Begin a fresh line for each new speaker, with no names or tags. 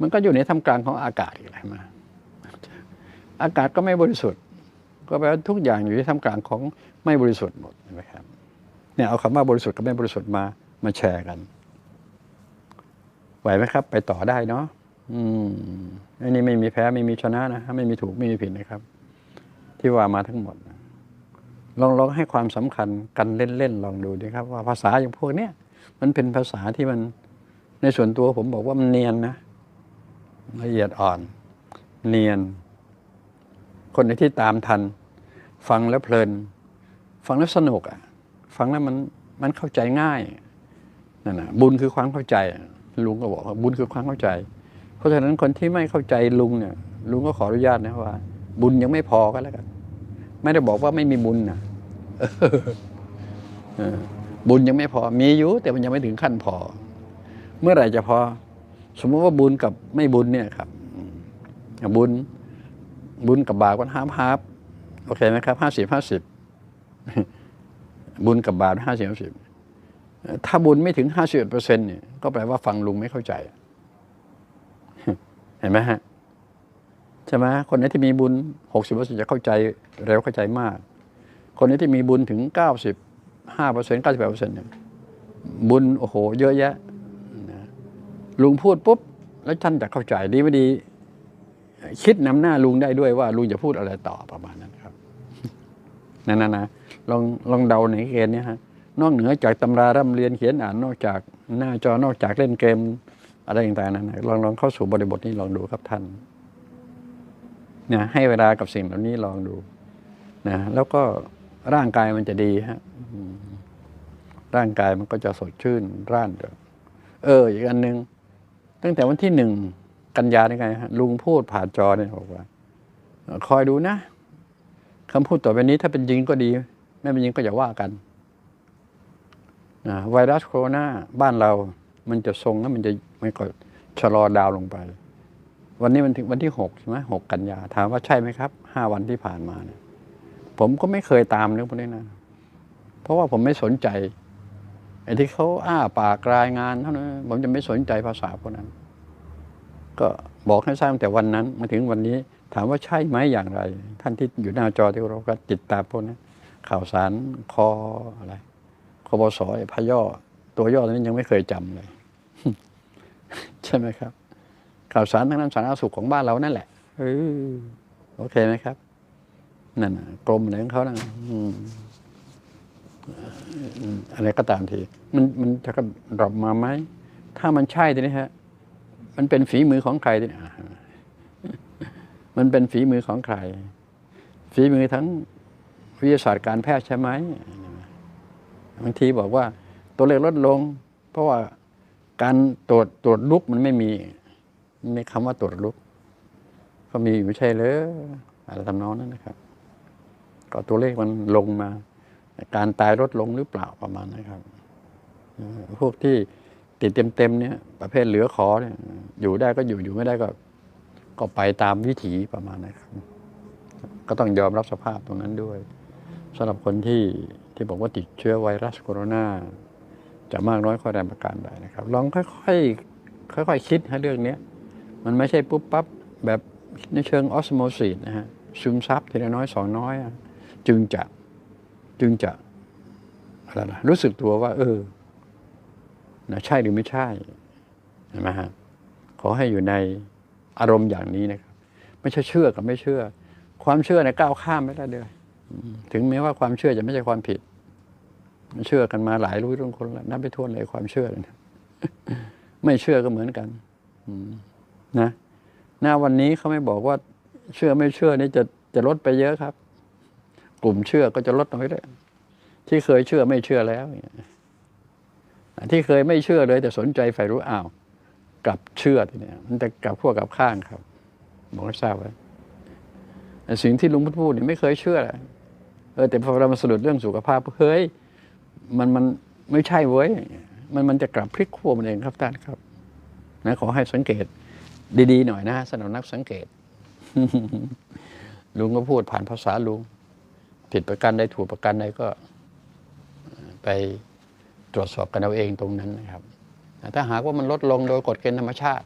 มันก็อยู่ในท่ามกลางของอากาศอีกแล้วมาอากาศก็ไม่บริสุทธิ์ ก็แปลว่าทุกอย่างอยู่ในท่ามกลางของไม่บริสุทธิ์หมดนไหมครับเนี่ยเอาคำว่าบริสุทธิ์กับไม่บริสุทธิ์มามาแชร์กันไหวไหมครับ ไปต่อได้เนาะอืมอันนี้ไม่มีแพ้ไม่มีชนะนะไม่มีถูกไม่มีผิดนะครับ ที่ว่ามาทั้งหมด ลองลองให้ความสำคัญกันเล่นๆลองดูดีครับ ว่าภาษาอย่างพวกเนี้ยมันเป็นภาษาที่มันในส่วนตัวผมบอกว่ามันเนียนนะ ละเอียดอ่อน เนียนคนในที่ตามทัน ฟังแล้วเพลิน ฟังแล้วสนุกอะฟังแล้วมันมันเข้าใจง่ายนั่นนะบุญคือความเข้าใจลุงก็บอกว่าบุญคือความเข้าใจ เพราะฉะนั้นคนที่ไม่เข้าใจลุงเนี่ย ลุงก็ขออนุญาตนะว่า บุญยังไม่พอก็แล้วกันไม่ได้บอกว่าไม่มีบุญนะบุญยังไม่พอมีอยู่แต่มันยังไม่ถึงขั้นพอ เมื่อไหร่จะพอ สมมติว่าบุญกับไม่บุญเนี่ยครับบุญบุญกับบาปก็ห้ามฮาบโอเคไหมครับห้าสิบห้าสิบบุญกับบาปห้าสิบห้าสิบถ้าบุญไม่ถึงห้าสิบเปอร์เซ็นต์เนี่ยก็แปลว่าฟังลุงไม่เข้าใจ เห็นไหมฮะใช่ไหมคนไหนี้ที่มีบุญหกสิบเปอร์เซ็นจะเข้าใจเร็วเข้าใจมาก คนไหนี้ที่มีบุญถึงเก้าสิบห้าเปอร์เซ็นต์เก้าสิบแปดเปอร์เซ็นต์เนี่ยบุญโอ้โห เยอะแยะ ลุงพูดปุ๊บ แล้วท่านจะเข้าใจดีไม่ดี คิดนำหน้าลุงได้ด้วยว่าลุงจะพูดอะไรต่อประมาณนั้นครับนั่นนะนะลองลองเดาในเกณฑ์เนี้ยฮะนอกเหนือจากตำราร่ำเรียนเขียนอ่านนอกจากหน้าจอนอกจากเล่นเกมอะไรต่างๆนั้นนะลองลองเข้าสู่บริบทนี้ลองดูครับท่านนะให้เวลากับสิ่งเหล่านี้ลองดูนะแล้วก็ร่างกายมันจะดีฮะร่างกายมันก็จะสดชื่นร่านเริงเออ อีกอันหนึ่ง ตั้งแต่วันที่หนึ่งกันยาได้ไงฮะลุงพูดผ่านจอเนี่ยบอกว่า คอยดูนะคำพูดต่อไปนี้ถ้าเป็นจริงก็ดี ไม่เป็นจริงก็อย่าว่ากันนะไวรัสโคโรนาบ้านเรา มันจะทรงแล้วมันจะมันก็ชะลอดาวลงไป วันนี้มันถึงวันที่หกใช่ไหมหกกันยา ถามว่าใช่ไหมครับห้าวันที่ผ่านมาเนี่ยผมก็ไม่เคยตามเรื่องพวกนี้นะ เพราะว่าผมไม่สนใจไอ้ที่เขาอ้าปากรายงานเท่านั้นผมจะไม่สนใจภาษาพวกนั้น ก็บอกให้ทราบตั้งแต่วันนั้นมาถึงวันนี้ถามว่าใช่ไหมอย่างไร ท่านที่อยู่หน้าจอที่เราก็ติดตามพวกนี้ข่าวสารคออะไรคบสอพย่อ ตัวย่อนี้ยังไม่เคยจำเลย ใช่ไหมครับ ข่าวสารทางด้านสาธารณสุขของบ้านเรานั่นแหละเออโอเคไหมครับ นั่นกรมอะไรของเขานะอือะไรก็ตามที มันมันจะกระดรอปมาไหม ถ้ามันใช่ทีนี้ฮะ มันเป็นฝีมือของใครทีนี้อ่ามันเป็นฝีมือของใคร ฝีมือทั้งวิทยาศาสตร์การแพทย์ใช่ไหมบางทีบอกว่า ตัวเลขลดลง เพราะว่าการตรวจตรวจลุกมันไม่มีไม่มีคำว่าตรวจลุก ก็มีอยู่ไม่ใช่เลยอะไรทำนองนั้นนะครับ ก็ตัวเลขมันลงมา การตายลดลงหรือเปล่าประมาณนะครับ พวกที่ ติดเต็มๆเนี่ย ประเภทเหลือขอเนี่ย อยู่ได้ก็อยู่อยู่ไม่ได้ก็ ก็ไปตามวิถีประมาณนะครับ ก็ต้องยอมรับสภาพตรงนั้นด้วยสำหรับคนที่ที่บอกว่าติดเชื้อไวรัสโคโรนาจะมากน้อยข้อใดประการใดนะครับ ลองค่อยๆค่อยๆคิดให้เรื่องเนี้ยมันไม่ใช่ปุ๊บปั๊บแบบในเชิงออสโมซิสนะฮะซึมซับทีละน้อยสองน้อย จึงจะจึงจะอะไรนะรู้สึกตัวว่า เออ นะใช่หรือไม่ใช่เห็นไหมฮะขอให้อยู่ในอารมณ์อย่างนี้นะครับ ไม่ใช่เชื่อกับไม่เชื่อ ความเชื่อเนี่ยก้าวข้ามไม่ได้เลยถึงแม้ว่าความเชื่อจะไม่ใช่ความผิดเชื่อกันมาหลายรุ่นคนแล้วนับไปทั่วนเลยความเชื่อเลยนะไม่เชื่อก็เหมือนกันนะหน้าวันนี้เขาไม่บอกว่า เชื่อไม่เชื่อนี่จะจะลดไปเยอะครับ กลุ่มเชื่อก็จะลดน้อยเลยที่เคยเชื่อไม่เชื่อแล้วเงี้ย ที่เคยไม่เชื่อเลย แต่สนใจใฝ่รู้อ้าวกลับเชื่อทีเนี้ยมันจะกลับพวกกลับข้างครับบอกให้ทราบไว้สิ่งที่ลุงพูดนี่ไม่เคยเชื่อเลยเออแต่พอเรามาสะดุดเรื่องสุขภาพเฮ้ยมันมันไม่ใช่เว้ยมันมันจะกลับพลิกขั้วมันเองครับท่านครับ นะ ขอให้สังเกต ดีๆหน่อยนะสำหรับนักสังเกต ลุงก็พูดผ่านภาษาลุง ผิดประกันใดถูกประกันใดก็ไป ตรวจสอบกันเอาเองตรงนั้นนะครับ ถ้าหากว่ามันลดลงโดยกฎเกณฑ์ธรรมชาติ